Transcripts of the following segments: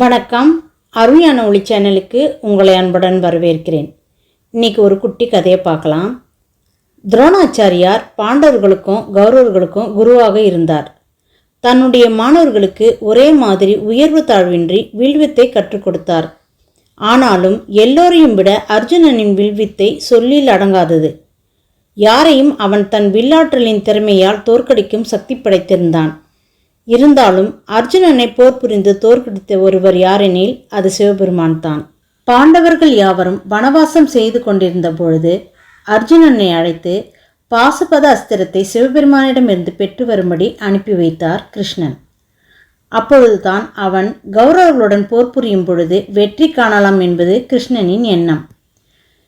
வணக்கம். அருமையான ஒளி சேனலுக்கு உங்களை அன்புடன் வரவேற்கிறேன். இன்னைக்கு ஒரு குட்டி கதையை பார்க்கலாம். துரோணாச்சாரியார் பாண்டவர்களுக்கும் கௌரவர்களுக்கும் குருவாக இருந்தார். தன்னுடைய மாணவர்களுக்கு ஒரே மாதிரி உயர்வு தாழ்வின்றி வில்வித்தை கற்றுக் கொடுத்தார். ஆனாலும் எல்லோரையும் விட அர்ஜுனனின் வில்வித்தை சொல்லில் அடங்காதது. யாரையும் அவன் தன் வில்லாற்றலின் திறமையால் தோற்கடிக்கும் சக்தி படைத்திருந்தான். இருந்தாலும் அர்ஜுனனை போர் புரிந்து தோற்கடித்த ஒருவர் யாரெனில் அது சிவபெருமான் தான் பாண்டவர்கள் யாவரும் வனவாசம் செய்து கொண்டிருந்த பொழுது அர்ஜுனனை அழைத்து பாசுபத அஸ்திரத்தை சிவபெருமானிடமிருந்து பெற்று வரும்படி அனுப்பி வைத்தார் கிருஷ்ணன். அப்பொழுதுதான் அவன் கௌரவர்களுடன் போர் புரியும் பொழுது வெற்றி காணலாம் என்பது கிருஷ்ணனின் எண்ணம்.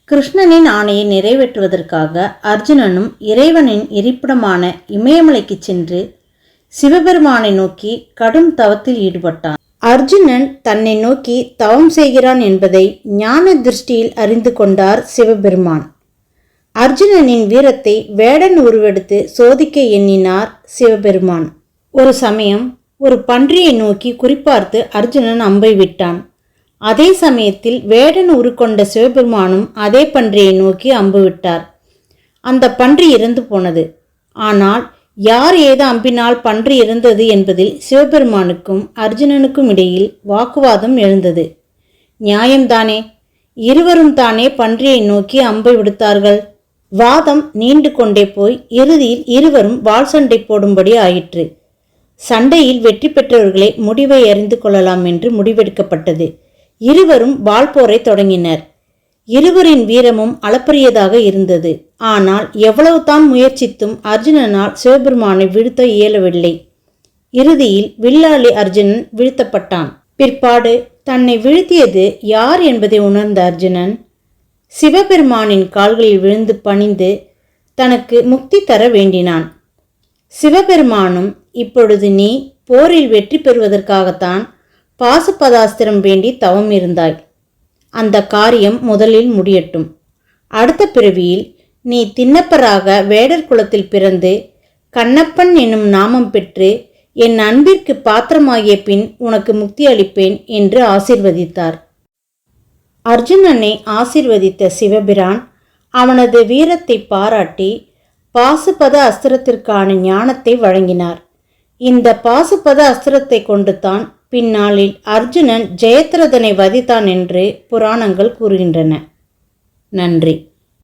கிருஷ்ணனின் ஆணையை நிறைவேற்றுவதற்காக அர்ஜுனனும் இறைவனின் இருப்பிடமான இமயமலைக்கு சென்று சிவபெருமானை நோக்கி கடும் தவத்தில் ஈடுபட்டான். அர்ஜுனன் தன்னை நோக்கி தவம் செய்கிறான் என்பதை ஞான திருஷ்டியில் அறிந்து கொண்டார் சிவபெருமான். அர்ஜுனனின் வீரத்தை வேடன் உருவெடுத்து சோதிக்க எண்ணினார் சிவபெருமான். ஒரு சமயம் ஒரு பன்றியை நோக்கி குறிப்பார்த்து அர்ஜுனன் அம்பை விட்டான். அதே சமயத்தில் வேடன் உருக்கொண்ட சிவபெருமானும் அதே பன்றியை நோக்கி அம்பு விட்டார். அந்த பன்றி இறந்து போனது. ஆனால் யார் ஏது அம்பினால் பன்றி இருந்தது என்பதில் சிவபெருமானுக்கும் அர்ஜுனனுக்கும் இடையில் வாக்குவாதம் எழுந்தது. நியாயம்தானே? இருவரும் தானே பன்றியை நோக்கி அம்பை விடுத்தார்கள். வாதம் நீண்டு கொண்டே போய் இறுதியில் இருவரும் வாள் சண்டை போடும்படி ஆயிற்று. சண்டையில் வெற்றி பெற்றவர்களே முடிவை அறிந்து கொள்ளலாம் என்று முடிவெடுக்கப்பட்டது. இருவரும் வாள் போரை தொடங்கினர். இருவரின் வீரமும் அளப்பரியதாக இருந்தது. ஆனால் எவ்வளவுதான் முயற்சித்தும் அர்ஜுனனால் சிவபெருமானை வீழ்த்த இயலவில்லை. இறுதியில் வில்லாளி அர்ஜுனன் வீழ்த்தப்பட்டான். பிற்பாடு தன்னை வீழ்த்தியது யார் என்பதை உணர்ந்த அர்ஜுனன் சிவபெருமானின் கால்களில் விழுந்து பணிந்து தனக்கு முக்தி தர வேண்டினான். சிவபெருமானும் இப்பொழுது நீ போரில் வெற்றி பெறுவதற்காகத்தான் பாசுபதாஸ்திரம் வேண்டி தவம் இருந்தாய். அந்த காரியம் முதலில் முடியட்டும். அடுத்த பிறவியில் நீ திண்ணப்பராக வேடர் குலத்தில் பிறந்து கண்ணப்பன் என்னும் நாமம் பெற்று என் அன்பிற்கு பாத்திரமாகிய பின் உனக்கு முக்தி அளிப்பேன் என்று ஆசிர்வதித்தார். அர்ஜுனனை ஆசிர்வதித்த சிவபிரான் அவனது வீரத்தை பாராட்டி பாசுபத அஸ்திரத்திற்கான ஞானத்தை வழங்கினார். இந்த பாசுபத அஸ்திரத்தை கொண்டுதான் பின்னாளில் அர்ஜுனன் ஜெயத்ரதனை வதித்தான் என்று புராணங்கள் கூறுகின்றன. நன்றி.